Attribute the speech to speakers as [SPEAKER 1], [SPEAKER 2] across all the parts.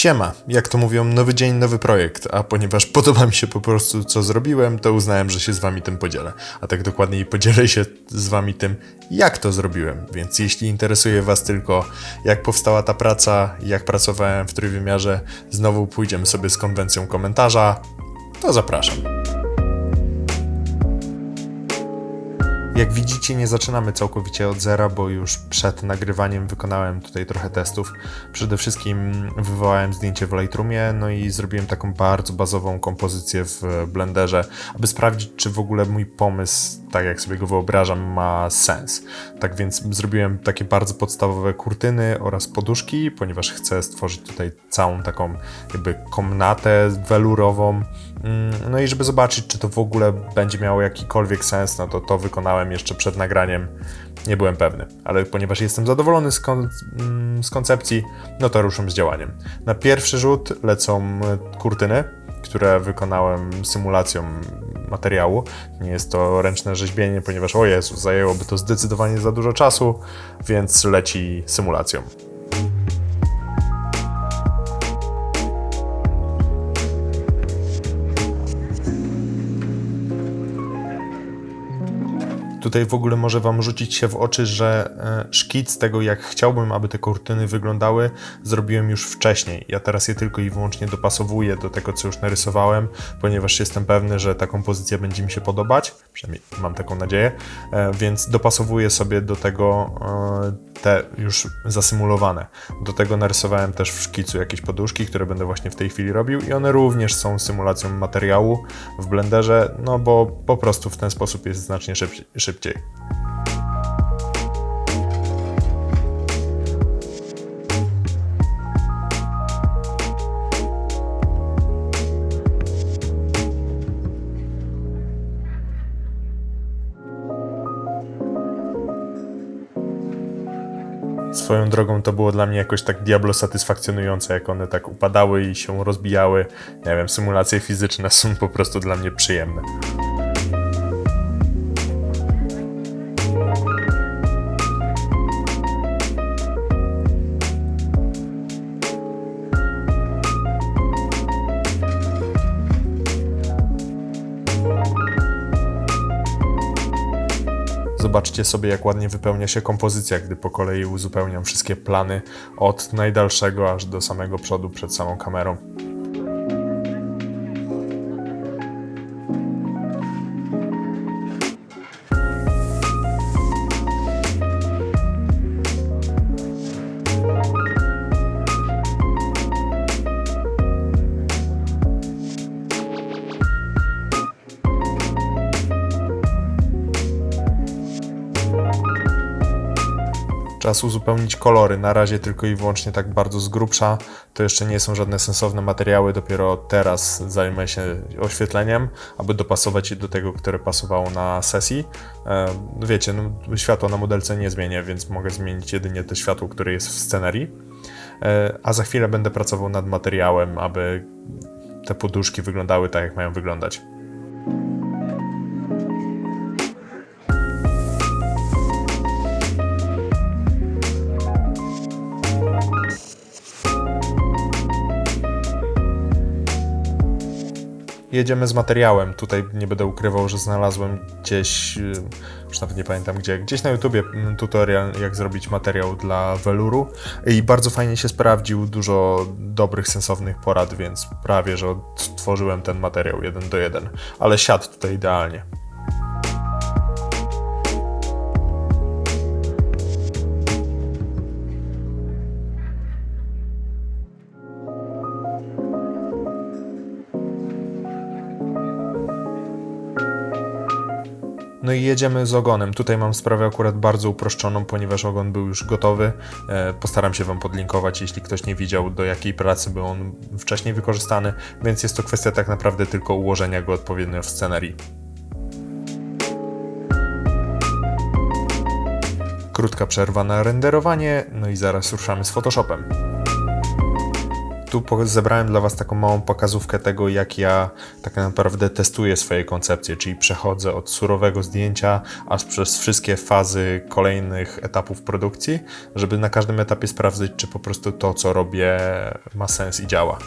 [SPEAKER 1] Siema, jak to mówią, nowy dzień, nowy projekt, a ponieważ podoba mi się po prostu co zrobiłem, to uznałem, że się z wami tym podzielę. A tak dokładniej podzielę się z wami tym, jak to zrobiłem. Więc jeśli interesuje was tylko, jak powstała ta praca, jak pracowałem w trójwymiarze, znowu pójdziemy sobie z konwencją komentarza, to zapraszam. Jak widzicie, nie zaczynamy całkowicie od zera, bo już przed nagrywaniem wykonałem tutaj trochę testów. Przede wszystkim wywołałem zdjęcie w Lightroomie, no i zrobiłem taką bardzo bazową kompozycję w Blenderze, aby sprawdzić, czy w ogóle mój pomysł, tak jak sobie go wyobrażam, ma sens. Tak więc zrobiłem takie bardzo podstawowe kurtyny oraz poduszki, ponieważ chcę stworzyć tutaj całą taką jakby komnatę welurową. Mm, No i żeby zobaczyć, czy to w ogóle będzie miało jakikolwiek sens, no to to wykonałem jeszcze przed nagraniem. Nie byłem pewny, ale ponieważ jestem zadowolony z, kon- mm, z koncepcji, no to ruszam z działaniem. Na pierwszy rzut lecą e, kurtyny, które wykonałem symulacją materiału. Nie jest to ręczne rzeźbienie, ponieważ o Jezu, zajęłoby to zdecydowanie za dużo czasu, więc leci symulacją. Tutaj w ogóle może Wam rzucić się w oczy, że e, szkic tego, jak chciałbym, aby te kurtyny wyglądały, zrobiłem już wcześniej. Ja teraz je tylko i wyłącznie dopasowuję do tego, co już narysowałem, ponieważ jestem pewny, że ta kompozycja będzie mi się podobać. Przynajmniej mam taką nadzieję. E, Więc dopasowuję sobie do tego e, te już zasymulowane. Do tego narysowałem też w szkicu jakieś poduszki, które będę właśnie w tej chwili robił i one również są symulacją materiału w Blenderze, no bo po prostu w ten sposób jest znacznie szybciej. Swoją drogą to było dla mnie jakoś tak diablo satysfakcjonujące, jak one tak upadały i się rozbijały. Nie wiem, symulacje fizyczne są po prostu dla mnie przyjemne. Zobaczcie sobie, jak ładnie wypełnia się kompozycja, gdy po kolei uzupełniam wszystkie plany od najdalszego aż do samego przodu przed samą kamerą. Czas uzupełnić kolory. Na razie tylko i wyłącznie tak bardzo z grubsza. To jeszcze nie są żadne sensowne materiały. Dopiero teraz zajmę się oświetleniem, aby dopasować je do tego, które pasowało na sesji. E, wiecie, no, światło na modelce nie zmienię, więc mogę zmienić jedynie to światło, które jest w scenerii. E, a za chwilę będę pracował nad materiałem, aby te poduszki wyglądały tak, jak mają wyglądać. Jedziemy z materiałem. Tutaj nie będę ukrywał, że znalazłem gdzieś, y, już nawet nie pamiętam gdzie, gdzieś na YouTubie mm, tutorial, jak zrobić materiał dla weluru i bardzo fajnie się sprawdził, dużo dobrych, sensownych porad, więc prawie, że odtworzyłem ten materiał jeden do jeden, ale siadł tutaj idealnie. No i jedziemy z ogonem. Tutaj mam sprawę akurat bardzo uproszczoną, ponieważ ogon był już gotowy. E, Postaram się Wam podlinkować, jeśli ktoś nie widział, do jakiej pracy był on wcześniej wykorzystany, więc jest to kwestia tak naprawdę tylko ułożenia go odpowiednio w scenerii. Krótka przerwa na renderowanie, no i zaraz ruszamy z Photoshopem. Tu zebrałem dla Was taką małą pokazówkę tego, jak ja tak naprawdę testuję swoje koncepcje, czyli przechodzę od surowego zdjęcia aż przez wszystkie fazy kolejnych etapów produkcji, żeby na każdym etapie sprawdzić, czy po prostu to, co robię, ma sens i działa.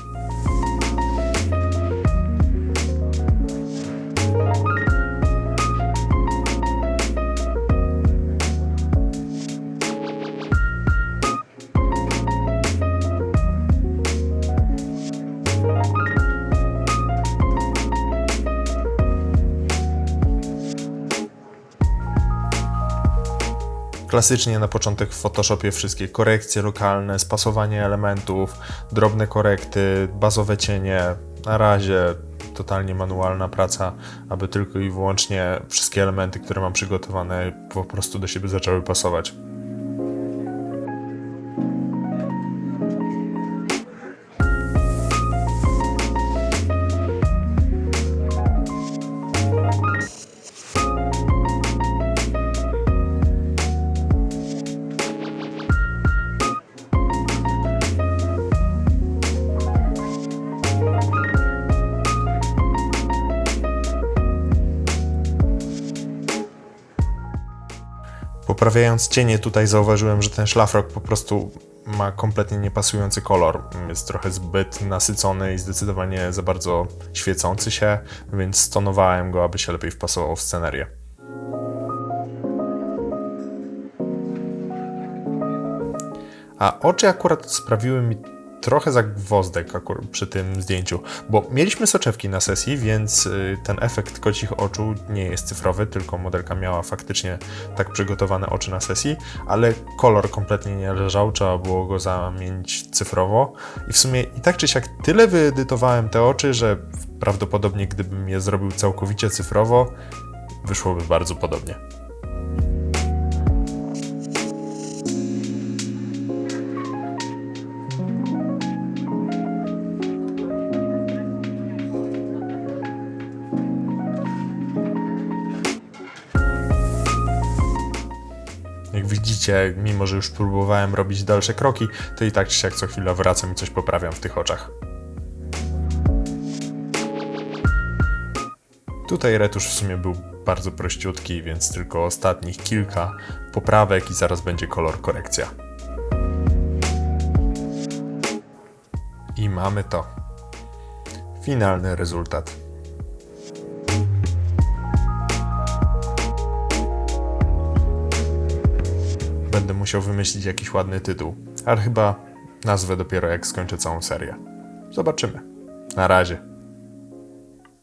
[SPEAKER 1] Klasycznie na początek w Photoshopie wszystkie korekcje lokalne, spasowanie elementów, drobne korekty, bazowe cienie. Na razie totalnie manualna praca, aby tylko i wyłącznie wszystkie elementy, które mam przygotowane, po prostu do siebie zaczęły pasować. Poprawiając cienie tutaj zauważyłem, że ten szlafrok po prostu ma kompletnie niepasujący kolor. Jest trochę zbyt nasycony i zdecydowanie za bardzo świecący się, więc stonowałem go, aby się lepiej wpasował w scenerię. A oczy akurat sprawiły mi trochę zagwozdek przy tym zdjęciu, bo mieliśmy soczewki na sesji, więc y, ten efekt kocich oczu nie jest cyfrowy, tylko modelka miała faktycznie tak przygotowane oczy na sesji, ale kolor kompletnie nie leżał, trzeba było go zamienić cyfrowo i w sumie i tak czy siak tyle wyedytowałem te oczy, że prawdopodobnie gdybym je zrobił całkowicie cyfrowo, wyszłoby bardzo podobnie. Widzicie, mimo że już próbowałem robić dalsze kroki, to i tak czy siak co chwilę wracam i coś poprawiam w tych oczach. Tutaj retusz w sumie był bardzo prościutki, więc tylko ostatnich kilka poprawek i zaraz będzie kolor korekcja. I mamy to. Finalny rezultat. Wymyślić jakiś ładny tytuł, ale chyba nazwę dopiero jak skończę całą serię. Zobaczymy. Na razie.